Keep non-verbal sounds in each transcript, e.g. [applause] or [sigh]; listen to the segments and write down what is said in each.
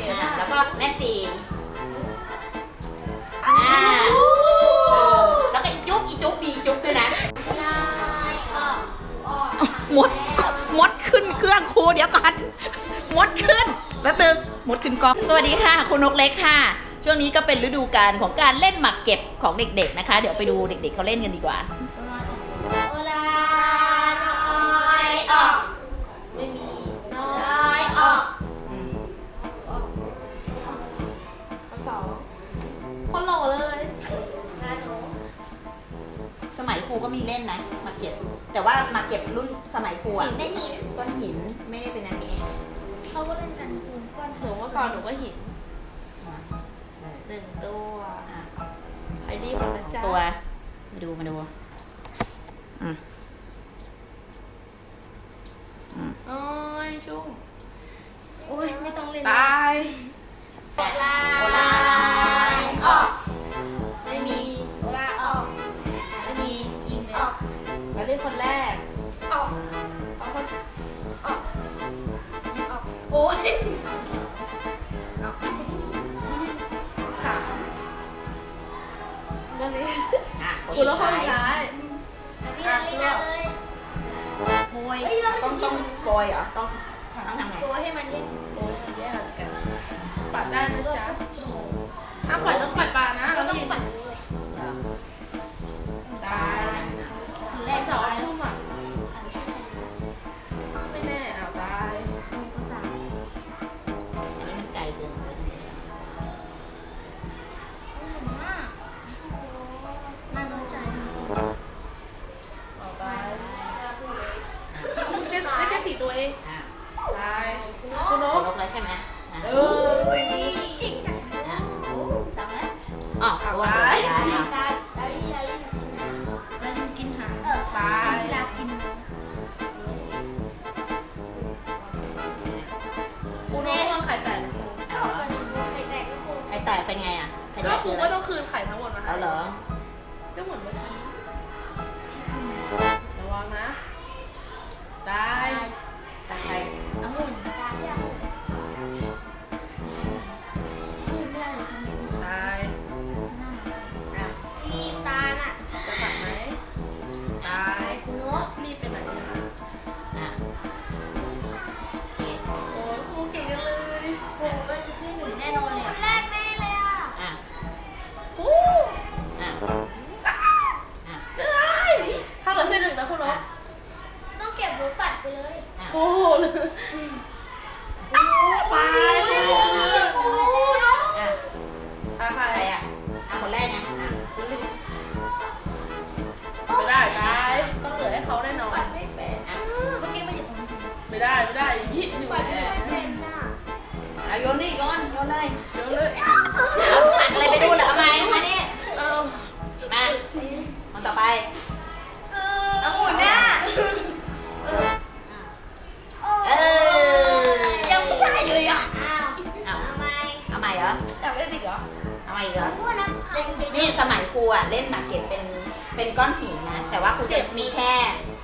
เกมอ่าอะแล้วก็แม่สี่อ่าเออแล้วก็อีจุ๊บอีจุ๊บมีอีจุ๊บด้วยนะลายออกออกมดมดขึ้นเครื่องครูเดี๋ยวก่อนมดขึ้นแป๊บนึงมดขึ้นกล้องสวัสดีค่ะ คุณนกเล็กค่ะ ช่วงนี้ก็เป็นฤดูกาลของการเล่นหมากเก็บของเด็กๆนะคะ เดี๋ยวไปดูเด็กๆเขาเล่นกันดีกว่า ครูก็มีเล่นนะหมากเก็บ แต่ว่าหมากเก็บรุ่นสมัยครูอะหินเป็นหินก้อนหินไม่ได้เป็นอันนี้เขาก็เล่นกันคูก้อนหนูเมื่อก่อนหนูก็หินเออหนึ่งตัวอะใครดีกว่านะจ๊ะตัว มาดูมาดูอืมอืมโอ้ยชุ่มโอ้ยไม่ต้องเล่นตายลาโบ อ้ยสามนั่นเลยอะคุณแล้วคนสุดท้ายพี่นันลีนะเลยโปรยเอ้ยต้องต้องโปรยเหรอต้องต้องทำไงตัวให้มันเนี่ยโอ้ยแย่กันปัดได้นะจ๊ะถ้าปล่อยต้องปล่อยปลานะเราต้องปั่นเลยตายแรกสอง ค่ะตายตายตายแล้วกินหางเออตายที่รักกินคุณนกวางไข่แตกกันดีใครแตกก็คงไอแตกเป็นไงอะไอแตก็ครูก็ต้องคืนไข่ทั้งหมดมาให้เอาเหรอ ก็เหมือนเมื่อกี้ระวังนะ ตาย ตาย え? [laughs] ออยากเล่นอีกเหรอเอาใหม่อีกเหรอพูดนะเด็กนี่สมัยครูอะเล่นหมากเก็บเป็นเป็นก้อนหินนะ แต่ว่าครูจะมีแค่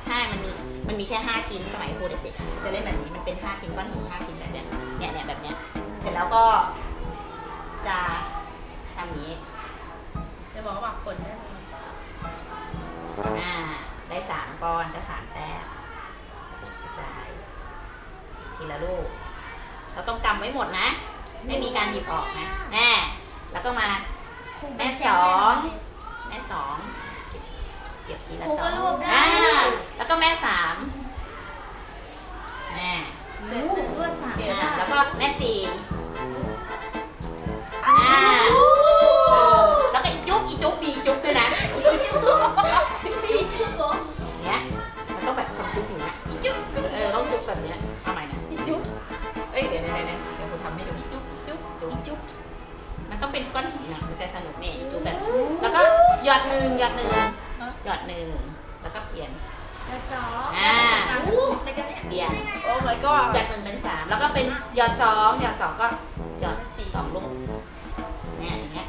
ใช่มันมีมันมีแค่ 5 ชิ้น สมัยครูเด็กๆจะเล่นแบบนี้มันเป็น 5 ชิ้นก้อนหิน5ชิ้นแบบเนี้ยเนี่ยเนี่ยแบบเนี้ยเสร็จแล้วก็จะทำอย่างนี้ จะบอกว่าหมักฝนได้ไหมอ่าได้สามก้อนก็สามแต้มกระจายทีละลูกเราต้องกำไว้หมดนะ ไม่มีการหยิบออกนะแน่แล้วก็มาแม่สองแม่สองเก็บเก็บทีละครูสก็องรวบได้อ่าแล้วก็ หยอดหนึ่งหยอดหนึ่งหยอดหนึ่งแล้วก็เปลี่ยนจะสองอ่าอู้ในกันเนี่ยเปลี่ยนโอ้ my god จากหนึ่งเป็นสามแล้วก็เป็นหยอดสองหยอดสองก็หยอดสี่สองลูกเนี่ยอย่างเงี้ย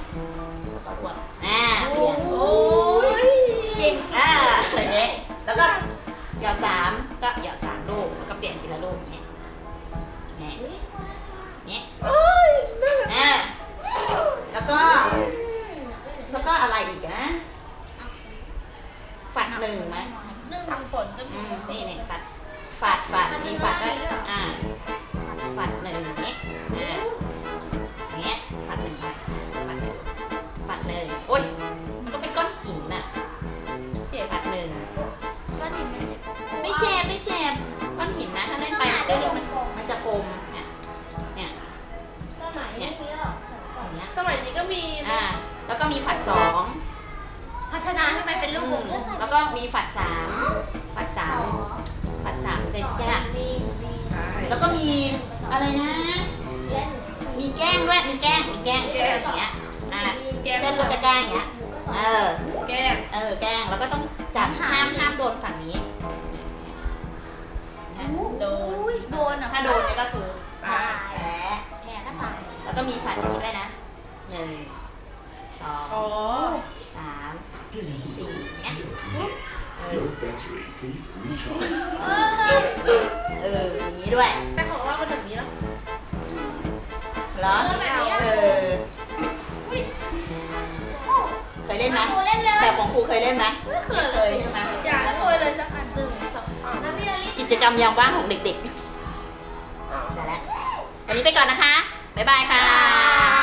แล้วก็อ้วนอ่าเปลี่ยนโอ้ยเก่งอ่าอย่างเงี้ยแล้วก็หยอดสามก็หยอดสามลูกแล้วก็เปลี่ยนทีละลูกเนี่ยเนี่ยเนี่ย นี่นี่ฝัดฝัดฝัดมีปัดด้อ่าฝัดหนึ่งอย่างนี้อ่าอย่างเงี้ยปัดหนึ่งไปปัดปัดหนึ่งโอ้ยมันก็เป็นก้อนหินน่ะเจ็บปัดหนึ่งก็ถึงมันจะไม่เจ็บไม่เจ็บก้อนหินนะถ้าเล่นไปเดี๋ยวมันมันจะกลมเนี่ยเนี่ยสมัยนี้สมัยนี้ก็มีอ่าแล้วก็มีฝัดสองพัฒนาให้มันเป็นลูกแล้วก็มีฝัดสาม ฝัดสามจะยากมีมีแล้วก็มีอะไรนะเล่นมีแกล้งด้วยมีแกล้งมีแกล้งอย่างเงี้ยอะแกเล่นเราจะแกล้งอย่างเงี้ยเออแก้มเออแกล้งแล้วก็ต้องจับห้ามห้ามโดนฝั่งนี้นะโดนอุ้ยโดนอะถ้าโดนเนี่ยก็คือตายแพ้แผลก็ตายแล้วก็มีฝันนี้ด้วยนะหนึ่งสองอ๋อสาม Gain สี่ zone เนี่ย zero. เออ Your battery please recharge. เอออย่างนี้ด้วยแต่ของเราเป็นแบบนี้แล้วเหรอเออแบบนี้เออโอ้เคยเล่นไหมโอ้เล่นเลยแต่ของครูเคยเล่นไหมไม่เคยเคยใช่ไหมอย่าไม่ไม่เคเคยยเลเลยยสักอันหนึ่งสองอะแล้วพี่ลลิกิจกรรมยามว่างของเด็กๆได้แล้ววันนี้ไปก่อนนะคะ บ๊ายบายค่ะ